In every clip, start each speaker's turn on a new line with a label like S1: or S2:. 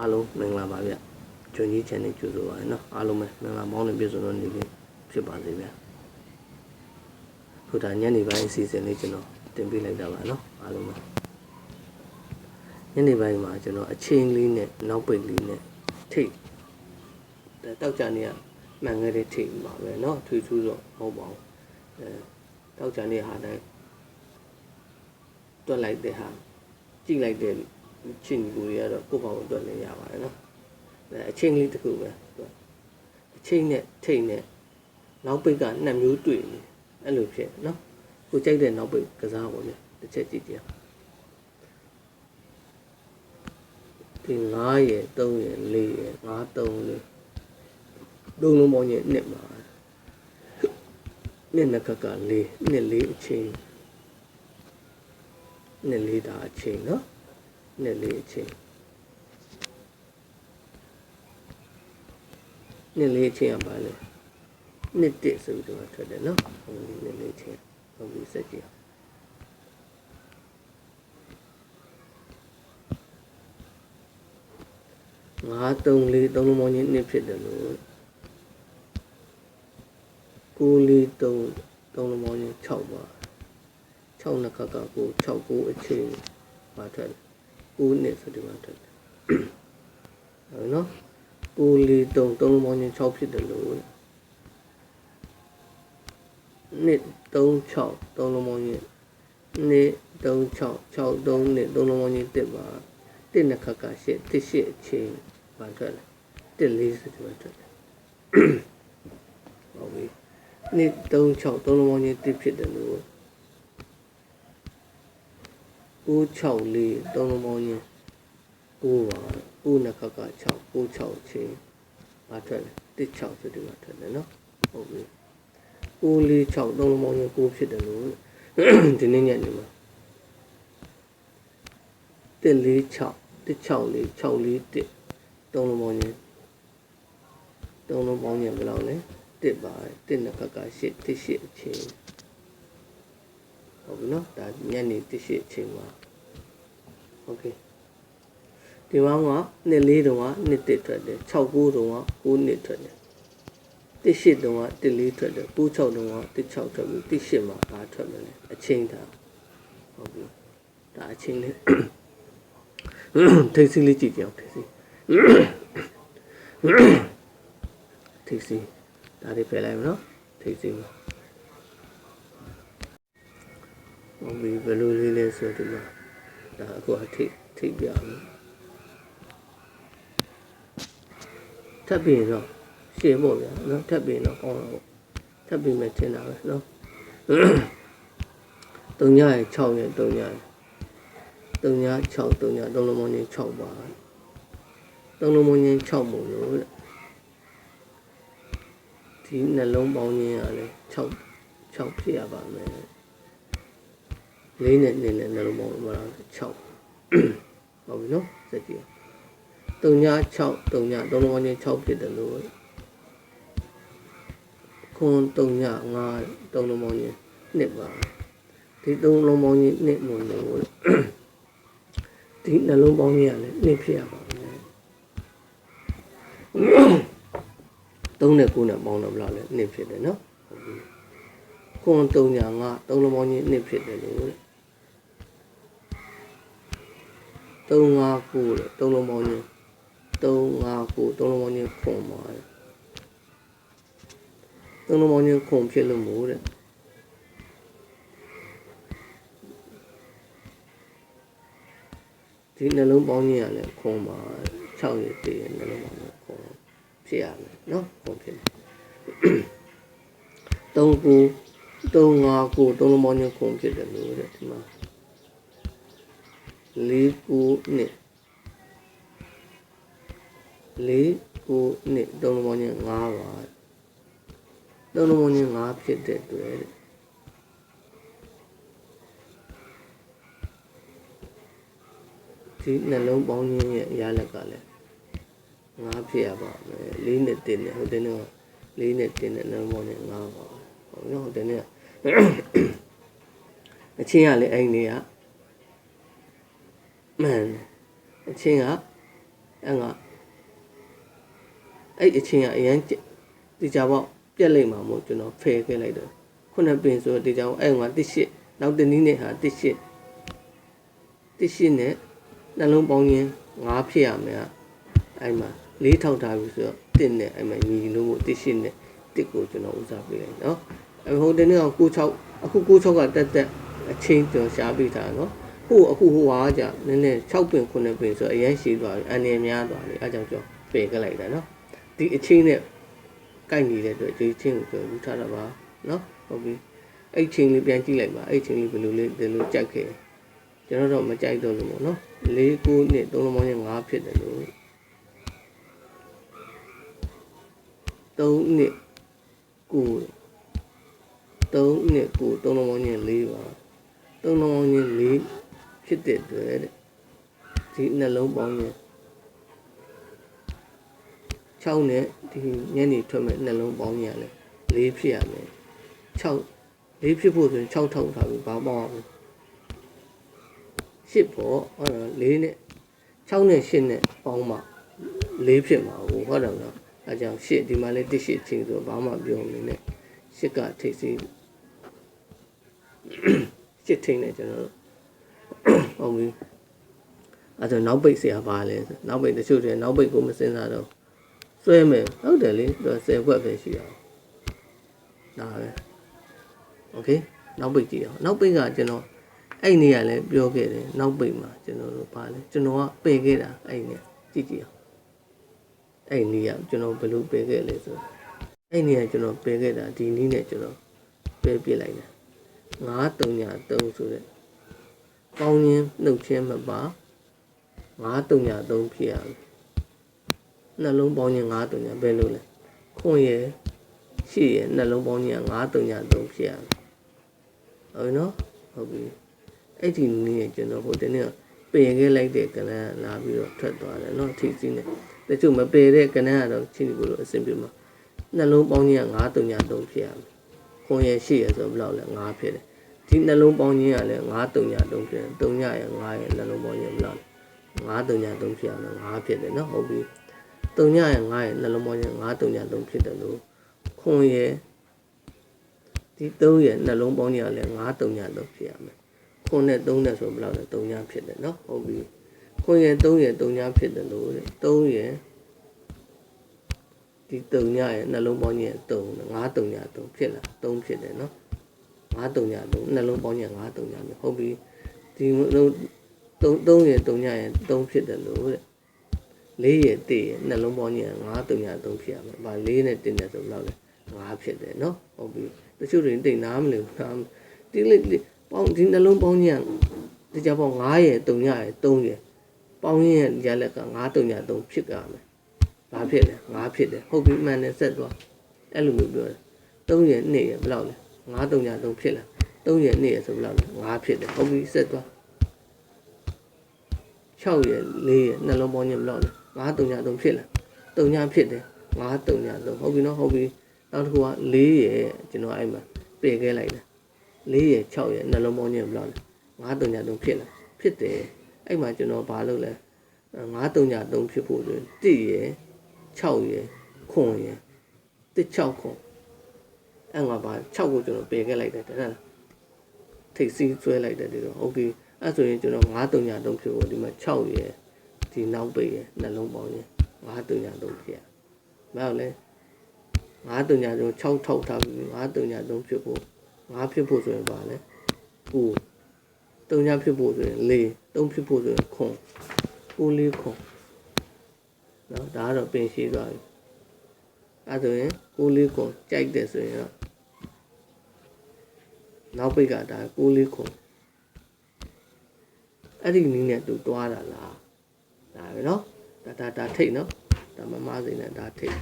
S1: အားလုံးမင်္ဂလာပါဗျကျွန်းကြီး channel ကြိုဆိုပါရနော်အားလုံးပဲမင်္ဂလာမောင်းနေပြည့်စုံတော့နေလေးဖြစ်ပါစေဗျခုဒါညနေပိုင်းအစီအစဉ်လေးကျွန်တော်တင်ပြလိုက်တာပါနော်အားလုံးပဲညနေပိုင်းမှာကျွန်တော်အချင်းလေးနဲ့နောက်ပိတ်လေးနဲ့ထိတ်ဒါတောက်ကြနေရမှန်ခဲ့တဲ့ထိတ်ပါပဲနော်ထွေထူးတော့မဟုတ်ပါဘူးအဲတောက်ကြနေဟာတိုင်းတွက်လိုက်တဲ့ဟာကြည့်လိုက်တဲ့ ချင်းကိုတွေကတော့ကိုယ့်ဘောင်အတွက်လည်းရပါတယ်နော်အဲအချင်းလေးတစ်ခုပဲသူကအချင်းနဲ့ထိတ်နဲ့နောက်ပိတ်ကနှစ်မျိုးတွေ့နေအဲ့လိုဖြစ်နော်ကိုကြိုက်တဲ့နောက်ပိတ်ကစားပါလေတစ်ချက်ကြည့်ကြည့်ဒီ9ရယ်3ရယ်4ရယ်5 3လေးဒုံလုံးပေါင်းရဲ့နှစ်မှာနှစ်နှစ်ခက်က4နှစ်4အချင်းနှစ်လေးတာအချင်းနော် နှစ်လေးအချင်းနှစ်လေးအချင်းကပါလေနှစ်တစ်ဆိုပြီးတော့ထွက်တယ်နော်ဟုတ်ပြီနှစ်လေးအချင်းဟုတ်ပြီစက်ကြည့်ငါးသုံးလေးသုံးလုံးပေါင်းချင်းနှစ်ဖြစ်တယ်လို့ကိုလေးသုံးသုံးလုံးပေါင်းချင်း6ပါ6နှစ်ခက်ကကို6ကိုအချင်းပါထွက်တယ် 9နှစ်ဆိုဒီမှာထွက်တယ်ဟုတ်နော်ကိုလေးသုံးသုံးလုံးပေါင်းချင်း6ဖြစ်တယ်လို့နှစ်3 6သုံးလုံးပေါင်းချင်းနှစ်3 6 6 3နှစ်သုံးလုံးပေါင်းချင်း1ပါ1နှစ်ခက်က8 1 8အချင်းပါထွက်တယ်1 4ဆိုဒီမှာထွက်တယ်ဟုတ်ပြီနှစ်3 6သုံးလုံးပေါင်းချင်း1ဖြစ်တယ်လို့ 9 6 4သုံးလုံးပေါင်းချင်း9ပါ9နှစ်ခက်က6 9 6ချင်းပါထွက်တယ်1 6ဆိုဒီမှာထွက်တယ်နော်ဟုတ်ပြီ9 4 6သုံးလုံးပေါင်းချင်း9ဖြစ်တယ်လို့ဒီနေ့ညနေမှာ1 4 6 1 6 4 6 4 1သုံးလုံးပေါင်းချင်းသုံးလုံးပေါင်းချင်းဘယ်လောက်လဲ1ပါ1နှစ်ခက်က8 1 8အချင်း ဟုတ်ပြီနော်ဒါညနေ1 8အချင်းပါโอเคဒီမှာကနှစ်လေးတုံးကနှစ်တစ်ထွက်တယ်6 9တုံးက9နှစ်ထွက်တယ်တစ်ရှစ်တုံးကတစ်လေးထွက်တယ်9 6တုံးကတစ်6ထွက်ပြီးတစ်ရှစ်မှာဘာထွက်မလဲအချင်းဒါဟုတ်ပြီဒါအချင်းလေးထိတ်စီလေးကြည့်ကြအောင်ထိတ်စီထိတ်စီဒါလေးဖယ်လိုက်မနော်ထိတ်စီမှာ ဟုတ်ပြီဘယ်လိုလေးလဲဆိုဒီမှာဒါအခုအထိတ်ထိတ်ပြအောင်ထပ်ပြီးတော့ရှင်းဖို့ဗျာနော်ထပ်ပြီးတော့ကောင်းတော့ထပ်ပြီးမှထင်တာပဲနော်တုံညရဲ့6ရဲ့တုံညရဲ့တုံည6တုံညတုံးလုံးမင်း6ပါတုံးလုံးမင်း6မို့လို့တဲ့ဒီနှလုံးပေါင်းခြင်းကလည်း6 6ဖြစ်ရပါမယ် လေးနဲ့နဲ့နဲ့နှလုံးပေါင်းမှာ6ဟုတ်ပြီနော်စက်ကြည့်တုံည6တုံညတုံးလုံးမင်း6ဖြစ်တယ်လို့ခွန်တုံည5တုံးလုံးပေါင်းခြင်းနှစ်ပါဒီတုံးလုံးပေါင်းခြင်းနှစ်မို့လို့ဒီနှလုံးပေါင်းခြင်းကလည်းနှစ်ဖြစ်ရပါမယ်သုံးနဲ့ကိုးနဲ့ပေါင်းတော့ဘယ်လောက်လဲနှစ်ဖြစ်တယ်နော်ဟုတ်ပြီခွန်တုံညာငါသုံးလုံးပေါင်းခြင်းနှစ်ဖြစ်တယ်လို့ သုံးငါကိုးတဲ့သုံးလုံးပေါင်းခြင်းသုံးငါကိုးသုံးလုံးပေါင်းခြင်းခွန်ပါတယ်သုံးလုံးပေါင်းခြင်းခွန်ဖြစ်လို့မို့တဲ့ဒီနှလုံးပေါင်းခြင်းကလည်းခွန်ပါ6ရက်တည်းနှလုံးပေါင်းခြင်းခွန်ဖြစ်ရမယ်နော်ခွန်ဖြစ်တယ်3ခု3 5ခု3လုံးပေါင်းခြင်းခွန်ဖြစ်တယ်လို့တဲ့ဒီမှာ 4ခုနှစ်4ခုနှစ်3လုံးပေါင်းခြင်း5ပါ3လုံးပေါင်းခြင်း5ဖြစ်တဲ့အတွက်တဲ့ဒီနှလုံးပေါင်းခြင်းရဲ့အရာလက်ကလည်းငါးဖြစ်ရပါမယ်လေးနဲ့တင်းနဲ့ဟိုတင်းနဲ့လေးနဲ့တင်းနဲ့နှလုံးပေါင်းနဲ့ငါးပါဟုတ်နော်ဟိုတင်းနဲ့အချင်းကလည်းအဲ့နေက မှန်အချင်းကအဲ့ငါအဲ့အချင်းကအရန်ဒီကြပေါ့ပြက်လိုက်မှာမို့ကျွန်တော်ဖယ်ခဲ့လိုက်တယ်ခုနှစ်ပင်ဆိုတော့ဒီကြောင်အဲ့ငါတစ်ရှစ်နောက်တနည်းနဲ့ဟာတစ်ရှစ်တစ်ရှစ်နဲ့နှလုံးပေါင်းရင်းငါးဖြစ်ရမယ်ကအဲ့မှာလေးထောက်ထားပြီဆိုတော့တစ်နဲ့အဲ့မှာညီလို့မို့တစ်ရှစ်နဲ့တစ်ကိုကျွန်တော်ဦးစားပေးလိုက်နော်အဲ့ဟိုတနေ့က96အခု96ကတက်တက်အချင်းကျွန်တော်ရှားပေးထားနော် ဟိုအခုဟိုဟာကနည်းနည်း6ပင်9ပင်ဆိုအရင်ရှိသွားပြီအန်ရများသွားပြီအဲကြောင့်ကျွန်တော်ပယ်ခဲ့လိုက်တာနော်ဒီအချင်းနဲ့ကိုက်နေတဲ့အတွက်ဒီချင်းကိုကျွန်တော်ယူထားတာပါနော်ဟုတ်ပြီအဲ့ချင်းလေးပြန်ကြည့်လိုက်ပါအဲ့ချင်းလေးဘယ်လိုလဲဒီလိုကြိုက်ခဲ့ကျွန်တော်တော့မကြိုက်တော့လို့ပေါ့နော်၄9နှစ်3လုံးပေါင်းရင်5ဖြစ်တယ်လို့3နှစ်9 3နှစ်9 3လုံးပေါင်းရင်4ပါ3လုံးပေါင်းရင်4 ဖြစ်တဲ့အတွက်တဲ့ဒီနှလုံးပေါင်းရင်6နဲ့ဒီညနေထွက်မဲ့နှလုံးပေါင်းရင်လည်း4ဖြစ်ရမယ်6 4ဖြစ်ဖို့ဆိုရင်6ထောက်ထားပြီးဘာပေါင်းအောင်8ပေါ့အဲ့တော့4နဲ့6နဲ့8နဲ့ပေါင်းမှ4ဖြစ်မှာဟုတ်ဟုတ်တယ်မလားအဲကြောင့်8ဒီမှာလည်း1 8ချင်းဆိုဘာမှပြောမနေနဲ့8ကထိပ်စီး8ထိန်နဲ့ကျွန်တော်တို့ ဟုတ်ပြီအဲဒါနောက်ပိတ်เสียပါလဲဆိုနောက်ပိတ်တချို့တွေနောက်ပိတ်ကိုမစင်စားတော့ဆွဲမယ်ဟုတ်တယ်လေသူ10ခွက်ပဲရှိအောင်ဒါပဲโอเคနောက်ပိတ်ကြည့်အောင်နောက်ပိတ်ကကျွန်တော်အဲ့နေရလဲပြောခဲ့တယ်နောက်ပိတ်မှာကျွန်တော်တို့ပါလဲကျွန်တော်ကပယ်ခဲ့တာအဲ့နေကြည့်ကြည့်အောင်အဲ့နေရကျွန်တော်ဘယ်လိုပယ်ခဲ့လဲဆိုအဲ့နေရကျွန်တော်ပယ်ခဲ့တာဒီနည်းနဲ့ကျွန်တော်ပယ်ပြစ်လိုက်တယ်9 3ညာ3ဆိုတဲ့ ပေါင်းရင်းနှုတ်ချင်းမပါ9 3ညာ3ဖြစ်ရမယ်နှလုံးပေါင်းရင်9တုံညာပဲလို့လဲခွန်ရယ်ရှိရယ်နှလုံးပေါင်းရင်9တုံညာ3ဖြစ်ရမယ်ဟုတ်နော်ဟုတ်ပြီအဲ့ဒီနည်းကျွန်တော်ဟိုတနေ့ပယ်ခဲ့လိုက်တဲ့ကလန်းလာပြီးတော့ထွက်သွားတယ်နော်ထိစီးနေတချို့မပယ်တဲ့ကလန်းကတော့ချင်းကိုလို့အဆင်ပြေမှာနှလုံးပေါင်းရင်9တုံညာ3ဖြစ်ရမယ်ခွန်ရယ်ရှိရယ်ဆိုဘယ်လောက်လဲ9ဖြစ်တယ် ဒီနှလုံးပေါင်းခြင်းကလည်း9တုံညာ3ဖြစ်တယ်3ညရယ်9ရယ်နှလုံးပေါင်းခြင်းဘယ်လောက်လဲ9တုံညာ3ဖြစ်ရမယ်9ဖြစ်တယ်နော်ဟုတ်ပြီ3ညရဲ့9ရဲ့နှလုံးပေါင်းရဲ့9 3ည3ဖြစ်တယ်လို့ခွန်ရဲ့ဒီ3ရဲ့နှလုံးပေါင်းကြီးကလည်း9 3ည3ဖြစ်ရမယ်ခွန်နဲ့3နဲ့ဆိုဘယ်လောက်လဲ3ညဖြစ်တယ်နော်ဟုတ်ပြီခွန်ရဲ့3ရဲ့3ညဖြစ်တယ်လို့တဲ့3ရဲ့ဒီ3ညရဲ့နှလုံးပေါင်းကြီးရဲ့3 9 3ည3ဖြစ်လာ3ဖြစ်တယ်နော် 9 3ည3နှလုံးပေါင်းကြီး9 3ည3ဟုတ်ပြီဒီ3 3ရဲ့3ညရဲ့3ဖြစ်တယ်လို့တဲ့လေးရဲ့တည့်ရဲ့နှလုံးပေါင်းကြီးက9 3 3ဖြစ်ရမယ်။ဗာလေးနဲ့တင်းတယ်ဆိုဘယ်လောက်လဲ9ဖြစ်တယ်နော်။ဟုတ်ပြီ။တချို့တွေတိတ်နားမလဲဘူး။နားဒီလေးပေါင်းဒီနှလုံးပေါင်းကြီးကဒီကြပေါင်း9ရဲ့3ရဲ့3ရဲ့ပေါင်းရင်ရလက်က9 3 3ဖြစ်ကြမယ်။ဘာဖြစ်လဲ9ဖြစ်တယ်။ဟုတ်ပြီမှန်တယ်ဆက်သွား။အဲ့လိုမျိုးပြောတယ်။3ရဲ့2ရဲ့ဘယ်လောက်လဲ 9 3 3ဖြစ်လာ။3ရဲ့2ရဲ့ဆိုဘယ်လောက်လဲ9ဖြစ်တယ်။ဟုတ်ပြီဆက်သွား။6ရဲ့4ရဲ့နှလုံးပေါင်းကြီးဘယ်လောက်လဲ9 3ည3ဖြစ်လား3ညဖြစ်တယ်9 3ည3ဟုတ်ပြီနော်ဟုတ်ပြီနောက်တစ်ခုက4ရဲ့ကျွန်တော်အဲ့မှာပယ်ခဲ့လိုက်တယ်4ရဲ့6ရဲ့နှလုံးပေါင်းချင်းဘယ်လောက်လဲ9 3ည3ဖြစ်လားဖြစ်တယ်အဲ့မှာကျွန်တော်ဘာလုပ်လဲ9 3ည3ဖြစ်ဖို့ဆို1ရဲ့6ရဲ့ခွန်ရဲ့1 6ခွန် အဲ့မှာဘာ6ကိုကျွန်တော်ပယ်ခဲ့လိုက်တယ်တဲ့လားထိတ်စီးဆွဲလိုက်တယ်ဒီတော့ဟုတ်ပြီအဲ့ဆိုရင်ကျွန်တော်9 3ည3ဖြစ်ဖို့ဒီမှာ6ရဲ့ဒီနောက်ပိတ်ရဲ့နှလုံးပေါင်းရင်9တုံညာတုံဖြစ်ရမဟုတ်လဲ9တုံညာတုံ6ထောက်ထားပြီး9တုံညာတုံဖြစ်ဖို့9ဖြစ်ဖို့ဆိုရင်ပါလဲ9တုံညာဖြစ်ဖို့ဆိုရင်4 3ဖြစ်ဖို့ဆိုရင်ခွန်9လေးခွန်နော်ဒါကတော့ပင်ရှိသွားပြီအဲဆိုရင်9လေးခွန်ကြိုက်တယ်ဆိုရင်တော့ နောက်ပိတ်ကဒါ9လေးခွန်အဲ့ဒီနည်းနဲ့သူတွားတာလားဒါပဲเนาะဒါဒါဒါထိတ်เนาะဒါမမစိန်နဲ့ဒါထိတ်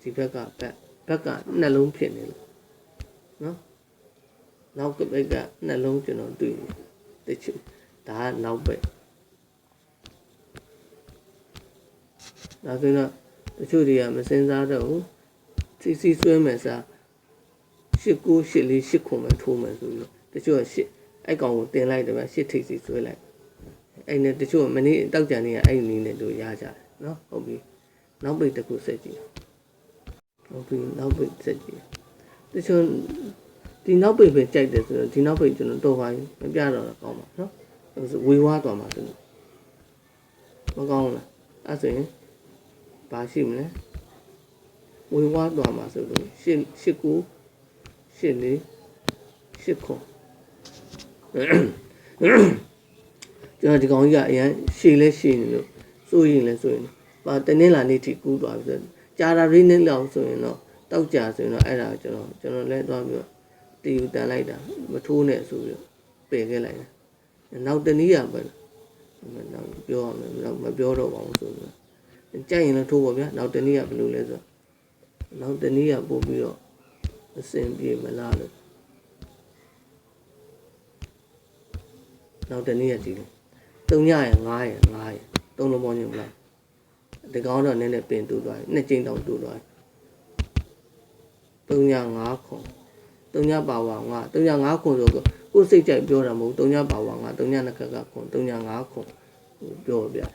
S1: ဒီဘက်ကဘက်ဘက်ကနှလုံးဖြစ်နေလို့เนาะနောက်ကဘက်ကနှလုံးကျွန်တော်တွေ့တချို့ဒါကနောက်ဘက်ဒါဆိုတော့တချို့တွေကမစင်စားတော့ဘူးစီစီဆွဲမယ်စား ရှစ်ကိုရှစ်လေးရှစ်ခုမှထိုးမယ်ဆိုလို့တချို့ကရှစ်အဲ့ကောင်ကိုတင်လိုက်တယ်ဗျရှစ်ထိပ်စီဆွဲလိုက်အဲ့နဲ့တချို့မနေ့တောက်ကြံနေကအဲ့ဒီနည်းနဲ့တို့ရကြတယ်နော်ဟုတ်ပြီနောက်ပိတ်တစ်ခုဆက်ကြည့်ဟုတ်ပြီနောက်ပိတ်ဆက်ကြည့်တချို့ဒီနောက်ပိတ်ပဲကြိုက်တယ်ဆိုတော့ဒီနောက်ပိတ်ကျွန်တော်တော့ပါပြီမပြတော့တော့ကောင်းပါနော်ဝေဝါသွားမှာဆိုလို့မကောင်းဘူးလားအဲ့ဆိုရင်ဘာရှိမလဲဝေဝါသွားမှာဆိုလို့ရှစ်ရှစ်ကူ ရှစ်လေးရှစ်ခုကျွန်တော်ဒီကောင်ကြီးကအရင်ရှည်လဲရှည်နေလို့စိုးရင်လဲစိုးရင်ပါတနင်္လာနေ့ထိကူးသွားပြီဆိုကြာတာရင်းနေလောက်ဆိုရင်တော့တောက်ကြဆိုရင်တော့အဲ့ဒါကျွန်တော်ကျွန်တော်လဲသွားပြီးတော့တီယူတန်လိုက်တာမထိုးနဲ့ဆိုပြီးတော့ပယ်ခဲ့လိုက်တယ်နောက်တနည်းရပဲနောက်ပြောရမယ်နောက်မပြောတော့ပါဘူးဆိုပြီးကြိုက်ရင်လည်းထိုးပါဗျာနောက်တနည်းကဘယ်လိုလဲဆိုနောက်တနည်းကပို့ပြီးတော့ အစင်ပြေမလားလို့နောက်တနည်းကကြည့်လို့3ညရ9ရ9ရသုံးလုံးပေါင်းချင်းမလားဒီကောင်တော့နည်းနည်းပင်တူသွားပြီနှစ်ကျင်းတောင်တူသွားပြီ3ည9ခု3ညပါဝါ9 3ည9ခုဆိုတော့ကိုယ်စိတ်ကြိုက်ပြောတာမဟုတ်3ညပါဝါ9 3ညနှစ်ခက်ကခု3ည9ခုပြောပြတယ်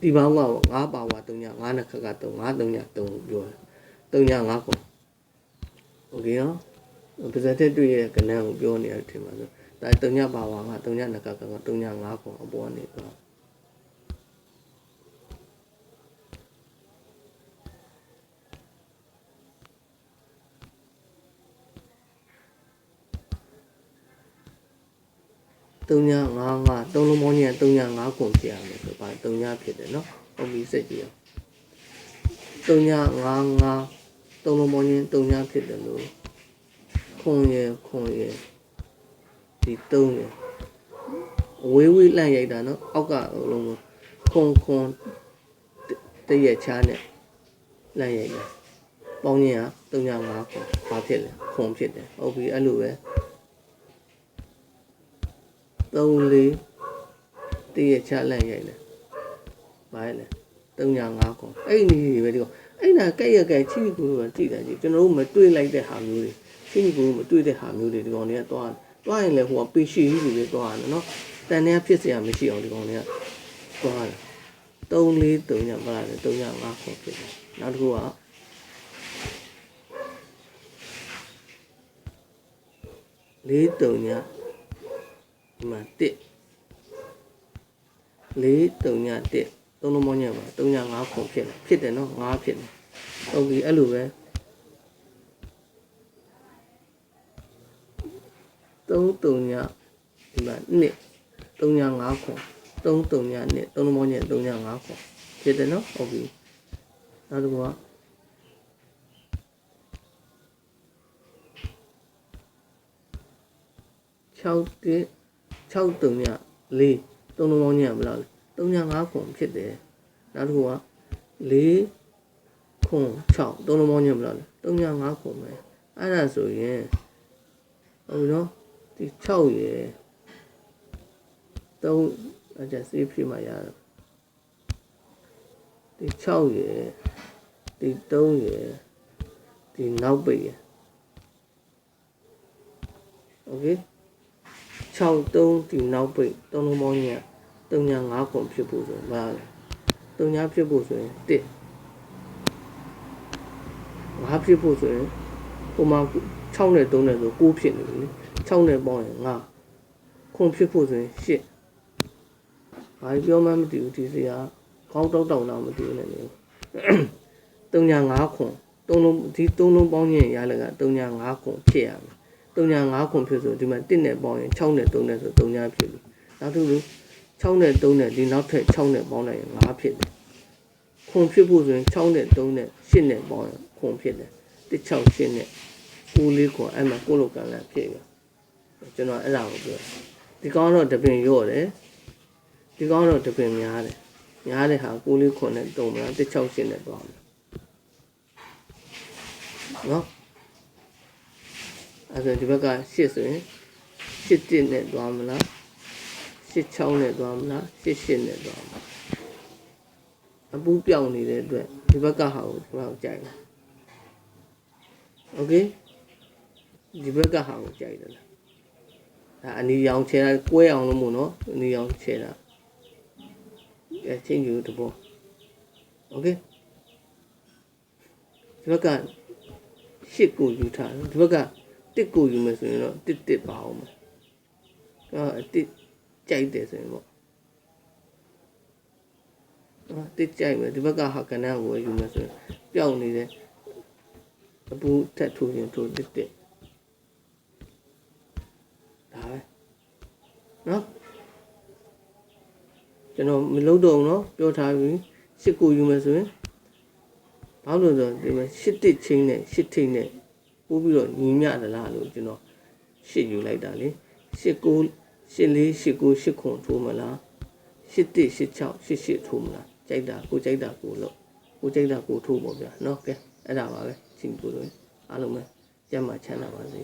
S1: ဒီဘောင်းက9ပါဝါ3ည9နှစ်ခက်က3 9 3ည3ပြောတယ်3ည9ခု โอเคရောပါဇက်တက်တွေ့ရဲ့ကဏ္ဍကိုပြောနေရတယ်ထင်ပါဆိုဒါတုံညပါဝါကတုံညနကကကတုံည၅ခုအပေါ်နေတော့3955တုံးလုံးပေါင်းကြီးက395ကွန်ဖြစ်ရမယ်ဆိုတော့ဗာ39ဖြစ်တယ်เนาะဟုတ်ပြီစက်ကြည့်အောင်3955 သုံးလုံးပေါင်းရင်၃ညဖြစ်တယ်လို့ခွန်ရယ်ခွန်ရယ်ဒီ၃ရယ်အဝေးဝေးလန့်ရိုက်တာနော်အောက်ကဟိုလုံးခွန်ခွန်တည့်ရချားနဲ့လန့်ရိုက်တာပေါင်းရင်က၃ည၅ခွန်ဘာဖြစ်လဲခွန်ဖြစ်တယ်ဟုတ်ပြီအဲ့လိုပဲ၃၄တည့်ရချားလန့်ရိုက်တယ်ဘာလဲ၃ည၅ခွန်အဲ့ဒီနေတွေပဲဒီကော အဲ့ဒါကဲ့ရကဲ့ချီချီကိုကိုကြည့်တယ်ကြီးကျွန်တော်တို့မတွေးလိုက်တဲ့ဟာမျိုးတွေချီချီကိုကိုမတွေးတဲ့ဟာမျိုးတွေဒီကောင်တွေကသွားသွားရင်လည်းဟိုကပေရှိကြီးတွေလည်းသွားရတယ်နော်တန်တဲ့ဖြစ်စရာမရှိအောင်ဒီကောင်တွေကသွားတယ်3 4 3ညပါတယ်3ည5ခေါ်ဖြစ်တယ်နောက်တစ်ခုကလေးတုံညာဒီမှာ1လေးတုံညာ1 သုံးလုံးမောင်းညပါ3ည5ခုဖြစ်တယ်ဖြစ်တယ်နော်5ဖြစ်တယ်ဟုတ်ပြီအဲ့လိုပဲ3တုံညဒီမှာနှစ်3ည5ခွန်3တုံညနှစ်3လုံးပေါင်းည3ည5ခွန်ဖြစ်တယ်နော်ဟုတ်ပြီနောက်တစ်ခုက6တိ6တုံည4 3လုံးပေါင်းညဘယ်လောက်လဲ 305ခွန်ဖြစ်တယ်နောက်တစ်ခုက4ခွန်6သုံးလုံးပေါင်းညမလား305ခွန်ပဲအဲ့ဒါဆိုရင်ဟုတ်ပြီနော်ဒီ6ရယ်3အကျစေးဖြစ်မှရတော့ဒီ6ရယ်ဒီ3ရယ်ဒီနောက်ပိတ်ရယ် okay 6 3ဒီနောက်ပိတ်သုံးလုံးပေါင်းညံ့ 3ညာ5ခုဖြစ်ဖို့ဆိုဘာလဲ3ညာဖြစ်ဖို့ဆိုရင်1 5ဖြစ်ဖို့ဆိုရင်ဟိုမှာ6နဲ့3နဲ့ဆို9ဖြစ်နေပြီလေ6နဲ့ပေါင်းရင်9ခွန်ဖြစ်ဖို့ဆိုရင်8ဘာပြောမှမသိဘူးဒီစီကခေါင်းတောက်တောက်တော့မသိဘူးနဲ့လေ3ညာ5ခွန်3လုံးဒီ3လုံးပေါင်းရင်ရလက3ညာ5ခွန်ဖြစ်ရမယ်3ညာ5ခွန်ဖြစ်ဆိုဒီမှာ1နဲ့ပေါင်းရင်6နဲ့3နဲ့ဆို3ညာဖြစ်ပြီနောက်တစ်ခု 6နဲ့3နဲ့ဒီနောက်ထပ်6နဲ့ပေါင်းလိုက်ရင်5ဖြစ်တယ်ခွန်ဖြစ်ဖို့ဆိုရင်6နဲ့3နဲ့8နဲ့ပေါင်းရင်ခွန်ဖြစ်တယ်1 6 8နဲ့9လေးခွန်အဲ့မှာကိုလိုကန်လန်ဖြစ်ပြီကျွန်တော်အဲ့ဒါကိုပြောဒီကောင်းတော့တပင်ရော့တယ်ဒီကောင်းတော့တပင်များတယ်များတဲ့ဟာကိုလေးခွန်နဲ့တုံမလား168နဲ့သွားမယ်နော်အဲ့ဒါဒီဘက်က8ဆိုရင်8နဲ့သွားမလား 86နဲ့သွားမလား88နဲ့သွားမလားအပူပြောင်းနေတဲ့အတွက်ဒီဘက်ကဟာကိုဒီဘက်ကိုကြိုက်တယ်โอเคဒီဘက်ကဟာကိုကြိုက်တယ်လား ဒါအနီရောင်ချဲတာကွဲအောင်လို့မို့နော်အနီရောင်ချဲတာအဲချင်းယူတဘောโอเคဒီဘက်ကရှစ်ကိုယူထားတယ်ဒီဘက်ကတစ်ကိုယူမယ်ဆိုရင်တော့တစ်တစ်ပါအောင်မယ်အဲတစ် ကြိုက်တယ်ဆိုရင်ပေါ့အာတစ်ကြိုက်မယ်ဒီဘက်ကဟာကနန်းကိုယူမယ်ဆိုရင်ပျောက်နေတယ်အပူထက်ထိုးရင်ထိုးတစ်တစ်ဒါပဲနော်ကျွန်တော်မလုပ်တော့ဘူးနော်ပြောထားပြီရှစ်ကိုယူမယ်ဆိုရင်ဘာလို့လဲဆိုတော့ဒီမှာရှစ်တစ်ချင်းနဲ့ရှစ်ထိတ်နဲ့ပို့ပြီးတော့ညီမျှသလားလို့ကျွန်တော်ရှစ်ယူလိုက်တာလေရှစ်ကို ရှစ်လေးရှစ်ကိုရှစ်ခွန်ထိုးမလားရှစ်တစ်ရှစ်ချောက်ရှစ်ရှစ်ထိုးမလားကြိုက်တာကိုကြိုက်တာကိုလို့ကိုကြိုက်တာကိုထိုးပေါ့ဗျာနော်ကဲအဲ့ဒါပါပဲချင်းကိုလို့အားလုံးပဲကြမ်းမှချမ်းသာပါစေ